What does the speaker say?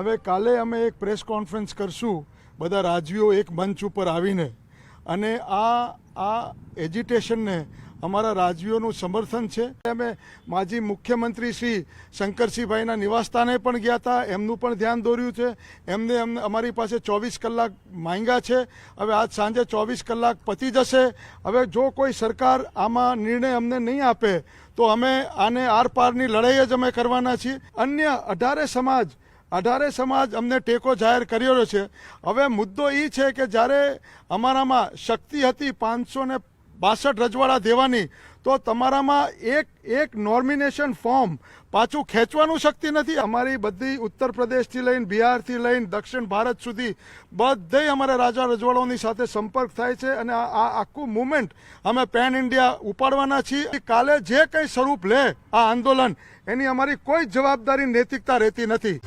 હવે કાલે અમે એક પ્રેસ કોન્ફરન્સ કરશું, બધા રાજવીઓ એક મંચ ઉપર આવીને. અને આ આ એજિટેશનને અમારા રાજવીઓનું સમર્થન છે. અમે માજી મુખ્યમંત્રી શ્રી શંકરસિંહભાઈના નિવાસસ્થાને પણ ગયા હતા, એમનું પણ ધ્યાન દોર્યું છે. એમને અમને અમારી પાસે ચોવીસ કલાક માંગ્યા છે. હવે આજ સાંજે ચોવીસ કલાક પતી જશે. હવે જો કોઈ સરકાર આમાં નિર્ણય અમને નહીં આપે, તો અમે આને આરપારની લડાઈ જ અમે કરવાના છીએ. અન્ય અઢારે સમાજ અઢારે સમાજ અમને ટેકો જાહેર કર્યો છે. હવે મુદ્દો એ છે કે જ્યારે અમારામાં શક્તિ હતી પાંચસો ને બાસઠ રજવાડા દેવાની, તો તમારામાં એક એક નોમિનેશન ફોર્મ પાછું ખેંચવાનું શક્તિ નથી. અમારી બધી ઉત્તર પ્રદેશથી લઈને બિહારથી લઈને દક્ષિણ ભારત સુધી બધે અમારા રાજા રજવાડાઓની સાથે સંપર્ક થાય છે અને આ આખું મુવમેન્ટ અમે પેન ઇન્ડિયા ઉપાડવાના છીએ. કાલે જે કંઈ સ્વરૂપ લે આ આંદોલન, એની અમારી કોઈ જવાબદારી નૈતિકતા રહેતી નથી.